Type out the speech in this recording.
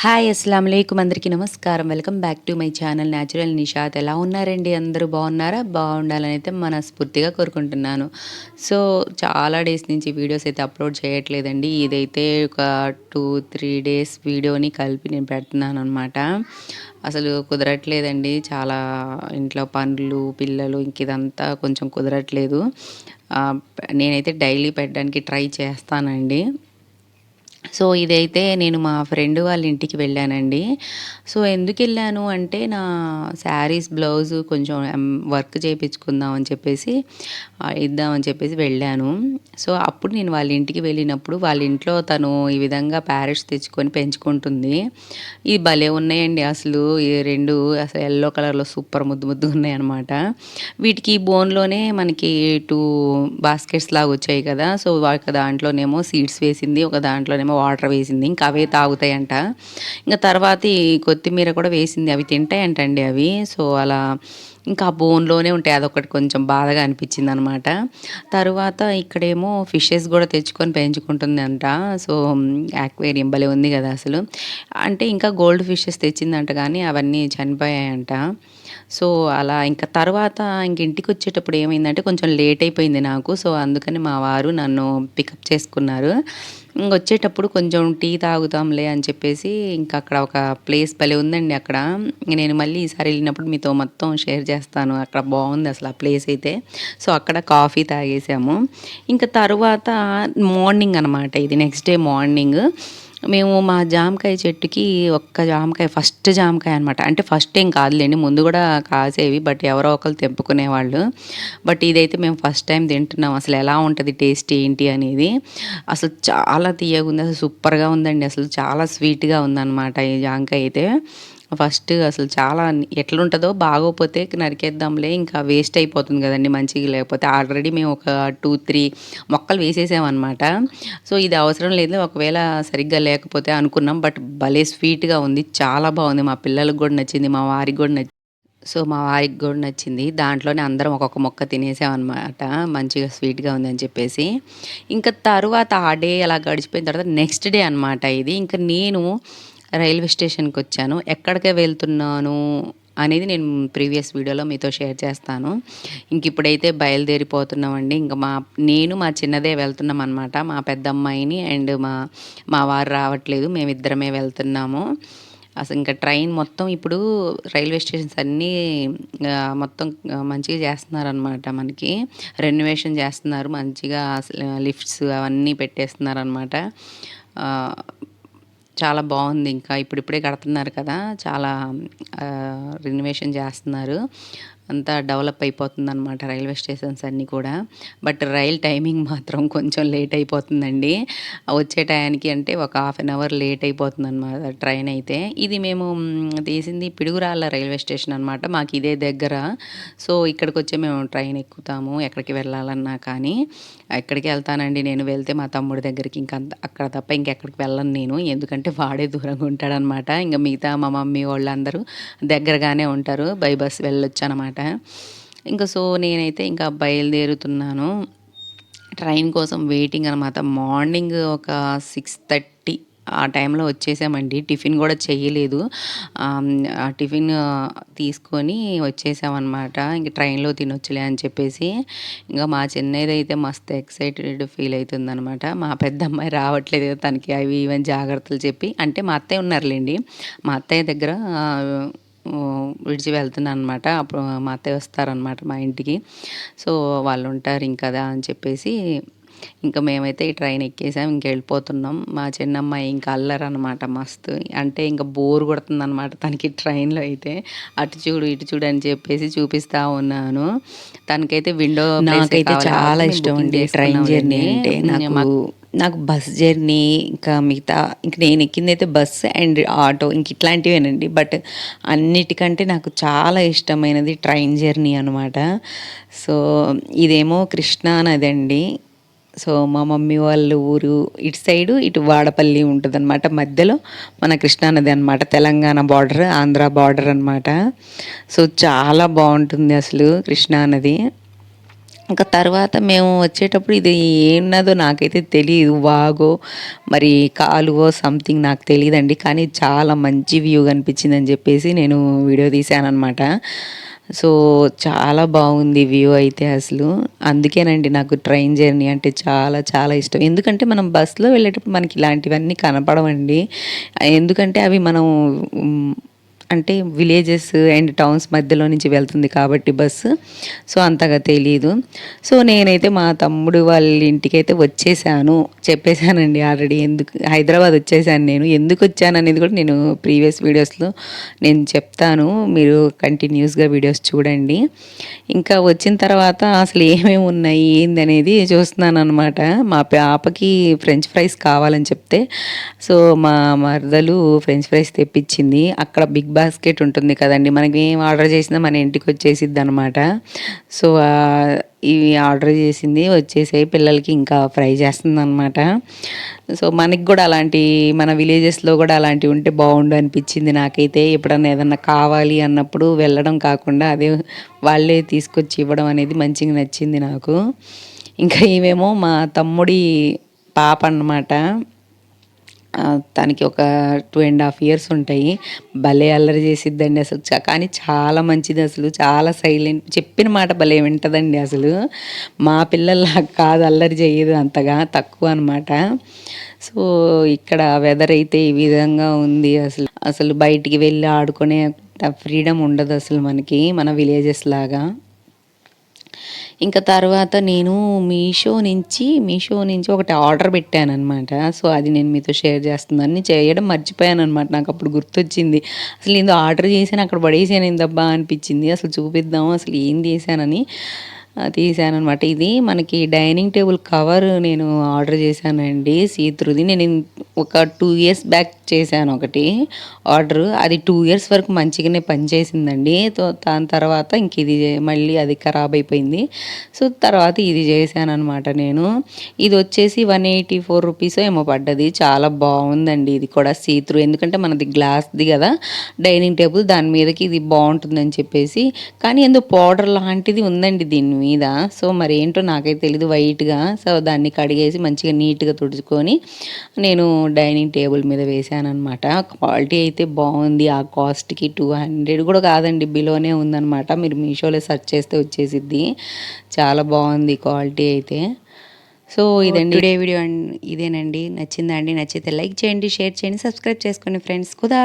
Hi అస్సలం అయికం అందరికీ నమస్కారం. Welcome back to my channel natural Nishad ఎలా ఉన్నారండి? అందరూ బాగున్నారా? బాగుండాలని అయితే మనస్ఫూర్తిగా కోరుకుంటున్నాను. సో చాలా డేస్ నుంచి వీడియోస్ అయితే అప్లోడ్ చేయట్లేదండి. ఇదైతే ఒక టూ త్రీ డేస్ వీడియోని కలిపి నేను పెడుతున్నాను అనమాట అసలు కుదరట్లేదండి. చాలా ఇంట్లో పనులు పిల్లలు ఇంక ఇదంతా కొంచెం కుదరట్లేదు. నేనైతే డైలీ పెట్టడానికి ట్రై చేస్తానండి. సో ఇదైతే నేను మా ఫ్రెండ్ వాళ్ళ ఇంటికి వెళ్ళానండి. సో ఎందుకు వెళ్ళాను అంటే నా శారీస్ బ్లౌజ్ కొంచెం వర్క్ చేయించుకుందాం అని చెప్పేసి ఇద్దామని చెప్పేసి వెళ్ళాను. సో అప్పుడు నేను వాళ్ళ ఇంటికి వెళ్ళినప్పుడు వాళ్ళ ఇంట్లో తను ఈ విధంగా ప్యారెట్స్ తెచ్చుకొని పెంచుకుంటుంది. ఇది భలే ఉన్నాయండి అసలు. ఈ రెండు అసలు ఎల్లో కలర్లో సూపర్ ముద్దు ముద్దు ఉన్నాయన్నమాట. వీటికి బోన్లోనే మనకి టూ బాస్కెట్స్ లాగా వచ్చాయి కదా. సో ఒక దాంట్లోనేమో సీడ్స్ వేసింది ఒక దాంట్లోనేమో వాటర్ వేసింది. ఇంకా అవే తాగుతాయంట. ఇంకా తర్వాత ఈ కొత్తిమీర కూడా వేసింది. అవి తింటాయంటండి అవి. సో అలా ఇంకా ఆ బోన్లోనే ఉంటాయి. అదొకటి కొంచెం బాధగా అనిపించింది అనమాట తర్వాత ఇక్కడేమో ఫిషెస్ కూడా తెచ్చుకొని పెంచుకుంటుంది అంట సో యాక్వేరియం భలే ఉంది కదా అసలు. అంటే ఇంకా గోల్డ్ ఫిషెస్ తెచ్చిందంట కానీ అవన్నీ చనిపోయాయంట. సో అలా ఇంకా తర్వాత ఇంక ఇంటికి వచ్చేటప్పుడు ఏమైందంటే కొంచెం లేట్ అయిపోయింది నాకు. సో అందుకని మా వారు నన్ను పికప్ చేసుకున్నారు. ఇంక వచ్చేటప్పుడు కొంచెం టీ తాగుతాంలే అని చెప్పేసి ఇంకా అక్కడ ఒక ప్లేస్ భలే ఉందండి అక్కడ. నేను మళ్ళీ ఈసారి వెళ్ళినప్పుడు మీతో మొత్తం షేర్ చేస్తాను. అక్కడ బాగుంది అసలు ఆ ప్లేస్ అయితే. సో అక్కడ కాఫీ తాగేసాము. ఇంకా తర్వాత మార్నింగ్ అనమాట ఇది. నెక్స్ట్ డే మార్నింగ్ మేము మా జామకాయ చెట్టుకి ఒక్క జామకాయ ఫస్ట్ జామకాయ అనమాట అంటే ఫస్ట్ ఏం కాదులేండి ముందు కూడా కాసేవి బట్ ఎవరో ఒకరు తెంపుకునేవాళ్ళు. బట్ ఇదైతే మేము ఫస్ట్ టైం తింటున్నాం. అసలు ఎలా ఉంటుంది టేస్ట్ ఏంటి అనేది. అసలు చాలా తీయగా ఉంది అసలు సూపర్గా ఉందండి. అసలు చాలా స్వీట్గా ఉందన్నమాట ఈ జామకాయ అయితే. ఫస్ట్ అసలు చాలా ఎట్లుంటుందో బాగోపోతే నరికేద్దాంలే ఇంకా వేస్ట్ అయిపోతుంది కదండి మంచిగా. లేకపోతే ఆల్రెడీ మేము ఒక టూ త్రీ మొక్కలు వేసేసామన్నమాట. సో ఇది అవసరం లేదు. ఒకవేళ సరిగ్గా లేకపోతే అనుకున్నాం. బట్ భలే స్వీట్గా ఉంది. చాలా బాగుంది. మా పిల్లలకు కూడా నచ్చింది. మా వారికి కూడా నచ్చింది. సో మా వారికి కూడా నచ్చింది. దాంట్లోనే అందరం ఒక్కొక్క మొక్క తినేసామన్నమాట. మంచిగా స్వీట్గా ఉందని చెప్పేసి. ఇంకా తర్వాత ఆ డే అలా గడిచిపోయిన తర్వాత నెక్స్ట్ డే అనమాట ఇది. ఇంకా నేను రైల్వే స్టేషన్కి వచ్చాను. ఎక్కడికే వెళ్తున్నాను అనేది నేను ప్రీవియస్ వీడియోలో మీతో షేర్ చేస్తాను. ఇంక ఇప్పుడైతే బయలుదేరిపోతున్నామండి. ఇంకా మా నేను మా చిన్నదే వెళ్తున్నాం అనమాట మా పెద్ద అమ్మాయిని అండ్ మా మా వారు రావట్లేదు. మేమిద్దరమే వెళ్తున్నాము. అసలు ఇంకా ట్రైన్ మొత్తం ఇప్పుడు రైల్వే స్టేషన్స్ అన్నీ మొత్తం మంచిగా మంచిగా చేస్తున్నారనమాట మనకి. రెనోవేషన్ చేస్తున్నారు. మంచిగా లిఫ్ట్స్ అవన్నీ పెట్టేస్తున్నారు అనమాట చాలా బాగుంది ఇంకా. ఇప్పుడిప్పుడే కడుతున్నారు కదా. చాలా రినోవేషన్ చేస్తున్నారు. అంతా డెవలప్ అయిపోతుంది అనమాట రైల్వే స్టేషన్స్ అన్నీ కూడా. బట్ రైల్ టైమింగ్ మాత్రం కొంచెం లేట్ అయిపోతుందండి. వచ్చే టయానికి అంటే ఒక హాఫ్ అన్ అవర్ లేట్ అయిపోతుంది అనమాట ట్రైన్ అయితే. ఇది మేము తీసింది పిడుగురాళ్ళ రైల్వే స్టేషన్ అనమాట మాకు ఇదే దగ్గర. సో ఇక్కడికి వచ్చి మేము ట్రైన్ ఎక్కుతాము ఎక్కడికి వెళ్ళాలన్నా కానీ. ఎక్కడికి వెళ్తానండి నేను వెళ్తే మా తమ్ముడి దగ్గరికి ఇంకా అంత- అక్కడ తప్ప ఇంకెక్కడికి వెళ్ళను నేను. ఎందుకంటే వాడే దూరంగా ఉంటాడనమాట ఇంకా మిగతా మా మమ్మీ వాళ్ళందరూ దగ్గరగానే ఉంటారు. బై బస్ వెళ్ళొచ్చు అనమాట ఇంకా సో నేనైతే ఇంకా బయలుదేరుతున్నాను. ట్రైన్ కోసం వెయిటింగ్ అనమాట మార్నింగ్ ఒక సిక్స్ థర్టీ ఆ టైంలో వచ్చేసామండి. టిఫిన్ కూడా చేయలేదు. ఆ టిఫిన్ తీసుకొని వచ్చేసామన్నమాట. ఇంక ట్రైన్లో తినొచ్చులే అని చెప్పేసి ఇంకా మా చిన్నది అయితే మస్తు ఎక్సైటెడ్ ఫీల్ అవుతుంది అనమాట మా పెద్ద అమ్మాయి రావట్లేదు తనకి అవి ఇవన్నీ జాగ్రత్తలు చెప్పి. అంటే మా అత్తయ్య ఉన్నారులేండి. మా అత్తయ్య దగ్గర విడిచి వెళ్తున్నాను అనమాట అప్పుడు మా అత్తయ్య వస్తారనమాట మా ఇంటికి. సో వాళ్ళు ఉంటారు ఇంకదా అని చెప్పేసి ఇంకా మేమైతే ఈ ట్రైన్ ఎక్కేసాం ఇంక వెళ్ళిపోతున్నాం. మా చిన్నమ్మాయి ఇంకా అల్లరనమాట మస్తు. అంటే ఇంకా బోర్ కొడుతుంది అనమాట తనకి ట్రైన్లో అయితే. అటు చూడు ఇటు చూడు అని చెప్పేసి చూపిస్తా ఉన్నాను. తనకైతే విండో నాకైతే చాలా ఇష్టం అండి ట్రైన్ జర్నీ అంటే నాకు నాకు బస్ జర్నీ ఇంకా మిగతా ఇంక నేను ఎక్కింది అయితే బస్ అండ్ ఆటో ఇంక ఇట్లాంటివేనండి. బట్ అన్నిటికంటే నాకు చాలా ఇష్టమైనది ట్రైన్ జర్నీ అనమాట సో ఇదేమో కృష్ణా నది అండి. సో మా మమ్మీ వాళ్ళ ఊరు ఇటు సైడు ఇటు వాడపల్లి ఉంటుంది అనమాట మధ్యలో మన కృష్ణానది అనమాట తెలంగాణ బార్డర్ ఆంధ్ర బార్డర్ అనమాట సో చాలా బాగుంటుంది అసలు కృష్ణానది ఇంకా తర్వాత మేము వచ్చేటప్పుడు ఇది ఏమున్నదో నాకైతే తెలియదు వాగో మరి కాలువో సంథింగ్ నాకు తెలియదండి కానీ చాలా మంచి వ్యూ కనిపించిందని చెప్పేసి నేను వీడియో తీశాను సో చాలా బాగుంది వ్యూ అయితే అసలు. అందుకేనండి నాకు ట్రైన్ జర్నీ అంటే చాలా చాలా ఇష్టం. ఎందుకంటే మనం బస్సులో వెళ్ళేటప్పుడు మనకి ఇలాంటివన్నీ కనపడవండి. ఎందుకంటే అవి మనం అంటే విలేజెస్ అండ్ టౌన్స్ మధ్యలో నుంచి వెళ్తుంది కాబట్టి బస్సు సో అంతగా తెలియదు సో నేనైతే మా తమ్ముడు వాళ్ళ ఇంటికైతే వచ్చేసాను. చెప్పేశానండి ఆల్రెడీ ఎందుకు హైదరాబాద్ వచ్చేసాను నేను. ఎందుకు వచ్చాను అనేది కూడా నేను ప్రీవియస్ వీడియోస్లో నేను చెప్తాను. మీరు కంటిన్యూస్గా వీడియోస్ చూడండి. ఇంకా వచ్చిన తర్వాత అసలు ఏమేమి ఉన్నాయి ఏంది అనేది చూస్తున్నాను అనమాట మా పాపకి ఫ్రెంచ్ ఫ్రైస్ కావాలని చెప్తే. సో మా మరదలు ఫ్రెంచ్ ఫ్రైస్ తెప్పించింది. అక్కడ బిగ్ బాస్కెట్ ఉంటుంది కదండి. మనకి ఏం ఆర్డర్ చేసినా మన ఇంటికి వచ్చేసిద్ది అనమాట సో ఇవి ఆర్డర్ చేసింది వచ్చేసాయి. పిల్లలకి ఇంకా ఫ్రై చేస్తుంది అనమాట సో మనకి కూడా అలాంటి మన విలేజెస్లో కూడా అలాంటివి ఉంటే బాగుండు అనిపించింది నాకైతే. ఎప్పుడన్నా ఏదన్నా కావాలి అన్నప్పుడు వెళ్ళడం కాకుండా అదే వాళ్ళే తీసుకొచ్చి ఇవ్వడం అనేది మంచిగా నచ్చింది నాకు. ఇంకా ఇవేమో మా తమ్ముడి పాప అన్నమాట. తనకి ఒక టూ అండ్ హాఫ్ ఇయర్స్ ఉంటాయి. భలే అల్లరి చేసిద్దండి అసలు. కానీ చాలా మంచిది అసలు. చాలా సైలెంట్ చెప్పిన మాట భలే వింటదండి అసలు. మా పిల్లల్లా కాదు అల్లరి చేయదు అంతగా. తక్కువ అనమాట సో ఇక్కడ వెదర్ అయితే ఈ విధంగా ఉంది అసలు. అసలు బయటికి వెళ్ళి ఆడుకునే ఫ్రీడమ్ ఉండదు అసలు మనకి మన విలేజెస్ లాగా. ఇంకా తర్వాత నేను మీషో నుంచి మీషో నుంచి ఒకటి ఆర్డర్ పెట్టాను అనమాట సో అది నేను మీతో షేర్ చేస్తున్నాను. చేయడం మర్చిపోయాను అనమాట నాకు అప్పుడు గుర్తొచ్చింది. అసలు ఏందో ఆర్డర్ చేశాను అక్కడ పడేసాను ఏందబ్బా అనిపించింది. అసలు చూపిద్దాం అసలు ఏం చేశానని. తీసాను అనమాట ఇది మనకి డైనింగ్ టేబుల్ కవర్ నేను ఆర్డర్ చేశానండి. సీత్రుది నేను ఒక టూ ఇయర్స్ బ్యాక్ చేశాను ఒకటి ఆర్డర్. అది టూ ఇయర్స్ వరకు మంచిగానే పనిచేసిందండి. దాని తర్వాత ఇంక ఇది మళ్ళీ అది ఖరాబ్ అయిపోయింది. సో తర్వాత ఇది చేశాను అనమాట నేను. ఇది వచ్చేసి వన్ ఎయిటీ ఫోర్ రూపీస్ ఏమో పడ్డది. చాలా బాగుందండి. ఇది కూడా సీత్రు ఎందుకంటే మనది గ్లాస్ది కదా. డైనింగ్ టేబుల్ దాని మీదకి ఇది బాగుంటుందని చెప్పేసి. కానీ ఎందుకు పౌడర్ లాంటిది ఉందండి దీని మీద. సో మరి ఏంటో నాకైతే తెలీదు వైట్గా. సో దాన్ని కడిగేసి మంచిగా నీట్గా తుడుచుకొని నేను డైనింగ్ టేబుల్ మీద వేసాను అనమాట క్వాలిటీ అయితే బాగుంది. ఆ కాస్ట్కి టూ హండ్రెడ్ కూడా కాదండి బిలోనే ఉందన్నమాట. మీరు మీషోలో సెర్చ్ చేస్తే వచ్చేసిద్ది. చాలా బాగుంది క్వాలిటీ అయితే. సో ఇదండి. టుడే వీడియో ఇదేనండి. నచ్చిందా అండి? నచ్చితే లైక్ చేయండి షేర్ చేయండి సబ్స్క్రైబ్ చేసుకోండి ఫ్రెండ్స్. కుదా